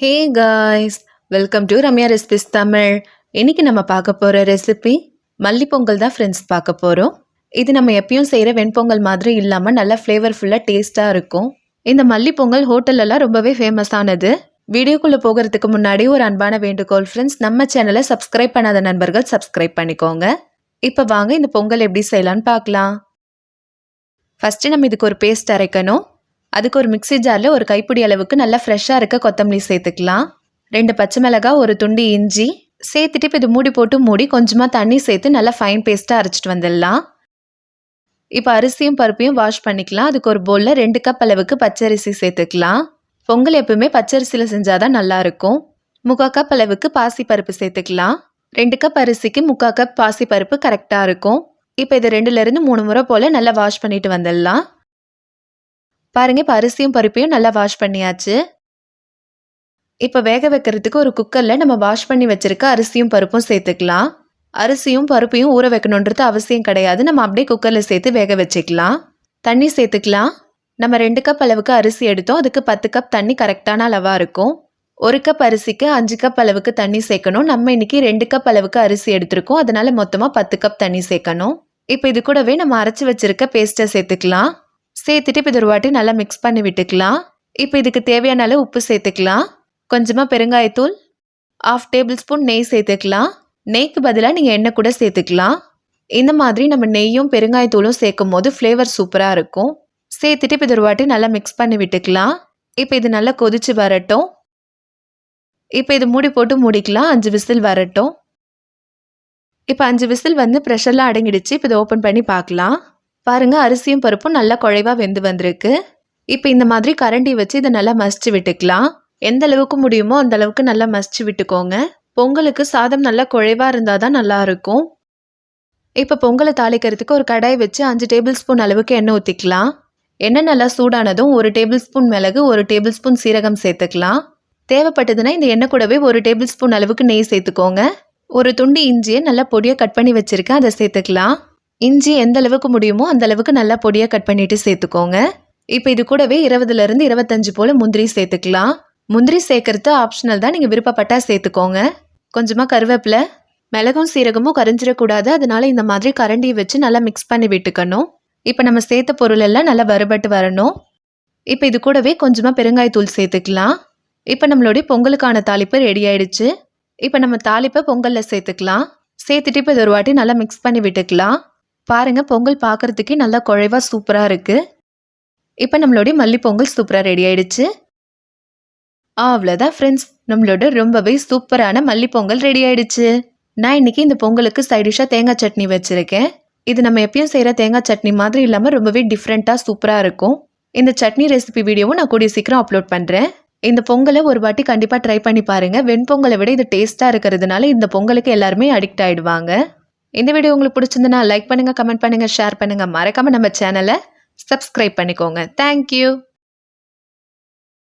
Hey guys welcome to Ramya recipes Tamil இன்றைக்கி நம்ம பார்க்க போகிற ரெசிபி மல்லிப்பொங்கல் தான் ஃப்ரெண்ட்ஸ் பார்க்க போகிறோம் இது நம்ம எப்பயும் செய்கிற வெண்பொங்கல் மாதிரி இல்லாமல் நல்லா ஃப்ளேவர்ஃபுல்லாக டேஸ்ட்டாக இருக்கும். இந்த மல்லிப்பொங்கல் ஹோட்டல்லலாம் ரொம்பவே ஃபேமஸானது வீடியோக்குள்ளே போகிறதுக்கு முன்னாடி ஒரு அன்பான வேண்டுகோள் ஃப்ரெண்ட்ஸ் நம்ம சேனலை சப்ஸ்கிரைப் பண்ணாத நண்பர்கள் சப்ஸ்கிரைப் பண்ணிக்கோங்க. இப்போ வாங்க இந்த பொங்கல் எப்படி செய்யலான்னு பார்க்கலாம். ஃபஸ்ட்டு நம்ம இதுக்கு ஒரு பேஸ்ட் அரைக்கணும். அதுக்கு ஒரு மிக்ஸி ஜாரில் ஒரு கைப்பிடி அளவுக்கு நல்லா ஃப்ரெஷ்ஷாக இருக்க கொத்தமல்லி சேர்த்துக்கலாம். ரெண்டு பச்சை மிளகா ஒரு துண்டு இஞ்சி சேர்த்துட்டு இப்போ இது மூடி போட்டு மூடி கொஞ்சமாக தண்ணி சேர்த்து நல்லா ஃபைன் பேஸ்ட்டாக அரைச்சிட்டு வந்துடலாம். இப்போ அரிசியும் பருப்பையும் வாஷ் பண்ணிக்கலாம். அதுக்கு ஒரு பவுலில் ரெண்டு கப் அளவுக்கு பச்சரிசி சேர்த்துக்கலாம். பொங்கல் எப்பவுமே பச்சரிசியில் செஞ்சால் தான் நல்லாயிருக்கும் முக்கால் கப் அளவுக்கு பாசி பருப்பு சேர்த்துக்கலாம். ரெண்டு கப் அரிசிக்கு முக்கால் கப் பாசி பருப்பு கரெக்டாக இருக்கும். இப்போ இது ரெண்டுலேருந்து மூணு முறை போல் நல்லா வாஷ் பண்ணிட்டு வந்துடலாம். பாருங்க இப்போ அரிசியும் பருப்பையும் நல்லா வாஷ் பண்ணியாச்சு. இப்போ வேக வைக்கிறதுக்கு ஒரு குக்கரில் நம்ம வாஷ் பண்ணி வச்சிருக்க அரிசியும் பருப்பும் சேர்த்துக்கலாம். அரிசியும் பருப்பையும் ஊற வைக்கணுன்றது அவசியம் கிடையாது. நம்ம அப்படியே குக்கரில் சேர்த்து வேக வச்சுக்கலாம். தண்ணி சேர்த்துக்கலாம். நம்ம ரெண்டு கப் அளவுக்கு அரிசி எடுத்தோம். அதுக்கு பத்து கப் தண்ணி கரெக்டான அளவாக இருக்கும். ஒரு கப் அரிசிக்கு அஞ்சு கப் அளவுக்கு தண்ணி சேர்க்கணும். நம்ம இன்னைக்கு ரெண்டு கப் அளவுக்கு அரிசி எடுத்திருக்கோம். அதனால மொத்தமாக பத்து கப் தண்ணி சேர்க்கணும். இப்போ இது கூடவே நம்ம அரைச்சி வச்சிருக்க பேஸ்ட்டை சேர்த்துக்கலாம். சேர்த்துட்டு இப்போ இது ஒரு வாட்டி நல்லா மிக்ஸ் பண்ணி விட்டுக்கலாம். இப்போ இதுக்கு தேவையான அளவு உப்பு சேர்த்துக்கலாம். கொஞ்சமாக பெருங்காயத்தூள் ஆஃப் டேபிள் ஸ்பூன் நெய் சேர்த்துக்கலாம். நெய்க்கு பதிலாக நீங்கள் எண்ணெய் கூட சேர்த்துக்கலாம். இந்த மாதிரி நம்ம நெய்யும் பெருங்காயத்தூளும் சேர்க்கும் போது ஃப்ளேவர் சூப்பராக இருக்கும். சேர்த்துட்டு இப்போ இது ஒரு வாட்டி நல்லா மிக்ஸ் பண்ணி விட்டுக்கலாம். இப்போ இது நல்லா கொதிச்சு வரட்டும். இப்போ இது மூடி போட்டு மூடிக்கலாம். அஞ்சு விசில் வரட்டும். இப்போ அஞ்சு விசில் வந்து ப்ரெஷர்லாம் அடங்கிடுச்சு. இப்போ இதை ஓப்பன் பண்ணி பார்க்கலாம். பாருங்கள் அரிசியும் பருப்பும் நல்லா குழைவாக வெந்து வந்திருக்கு. இப்போ இந்த மாதிரி கரண்டி வச்சு இதை நல்லா மசிச்சு விட்டுக்கலாம். எந்த அளவுக்கு முடியுமோ அந்த அளவுக்கு நல்லா மசிச்சு விட்டுக்கோங்க. பொங்கலுக்கு சாதம் நல்லா குழைவாக இருந்தால் தான் நல்லா இருக்கும். இப்போ பொங்கலை தாளிக்கிறதுக்கு ஒரு கடாய் வச்சு அஞ்சு டேபிள் ஸ்பூன் அளவுக்கு எண்ணெய் ஊற்றிக்கலாம் எண்ணெய் நல்லா சூடானதும் ஒரு டேபிள் ஸ்பூன் மிளகு ஒரு டேபிள் ஸ்பூன் சீரகம் சேர்த்துக்கலாம். தேவைப்பட்டதுன்னா இந்த எண்ணெய் கூடவே ஒரு டேபிள் ஸ்பூன் அளவுக்கு நெய் சேர்த்துக்கோங்க. ஒரு துண்டு இஞ்சியை நல்லா பொடியாக கட் பண்ணி வச்சுருக்கேன் அதை சேர்த்துக்கலாம். இஞ்சி எந்த அளவுக்கு முடியுமோ அந்த அளவுக்கு நல்லா பொடியாக கட் பண்ணிட்டு சேர்த்துக்கோங்க. இப்போ இது கூடவே இருபதுலேருந்து இருபத்தஞ்சு போல் முந்திரி சேர்த்துக்கலாம். முந்திரி சேர்க்கறது ஆப்ஷனல் தான். நீங்கள் விருப்பப்பட்டால் சேர்த்துக்கோங்க. கொஞ்சமாக கருவேப்பிலை மிளகும் சீரகமும் கரைஞ்சிடக்கூடாது. அதனால இந்த மாதிரி கரண்டியை வச்சு நல்லா மிக்ஸ் பண்ணி விட்டுக்கணும். இப்போ நம்ம சேர்த்த பொருள் எல்லாம் நல்லா வறுபட்டு வரணும். இப்போ இது கூடவே கொஞ்சமாக பெருங்காயத்தூள் சேர்த்துக்கலாம். இப்போ நம்மளுடைய பொங்கலுக்கான தாளிப்பு ரெடி ஆயிடுச்சு. இப்போ நம்ம தாளிப்பை பொங்கலில் சேர்த்துக்கலாம். சேர்த்துட்டு இப்போ இது ஒரு வாட்டி நல்லா மிக்ஸ் பண்ணி விட்டுக்கலாம். பாருங்க பொங்கல் பார்க்கறதுக்கே நல்லா குழைவாக சூப்பராக இருக்குது இப்போ நம்மளுடைய மல்லி பொங்கல் சூப்பராக ரெடி ஆயிடுச்சு. அவ்வளோதான் ஃப்ரெண்ட்ஸ் நம்மளோட ரொம்பவே சூப்பரான மல்லி பொங்கல் ரெடி ஆயிடுச்சு. நான் இன்னைக்கு இந்த பொங்கலுக்கு சைடிஷாக தேங்காய் சட்னி வச்சுருக்கேன். இது நம்ம எப்பயும் செய்கிற தேங்காய் சட்னி மாதிரி இல்லாமல் ரொம்பவே டிஃப்ரெண்ட்டாக சூப்பராக இருக்கும். இந்த சட்னி ரெசிபி வீடியோவும் நான் கூடிய சீக்கிரம் அப்லோட் பண்ணுறேன் இந்த பொங்கலை ஒரு வாட்டி கண்டிப்பாக ட்ரை பண்ணி பாருங்கள் வெண்பொங்கலை விட இது டேஸ்ட்டாக இருக்கிறதுனால இந்த பொங்கலுக்கு எல்லாருமே அடிக்ட் ஆகிடுவாங்க இந்த வீடியோ உங்களுக்கு பிடிச்சிருந்தனா லைக் பண்ணுங்கள் கமெண்ட் பண்ணுங்கள் ஷேர் பண்ணுங்கள் மறக்காமல் நம்ம சேனலை சப்ஸ்கிரைப் பண்ணிக்கோங்க. தேங்க்யூ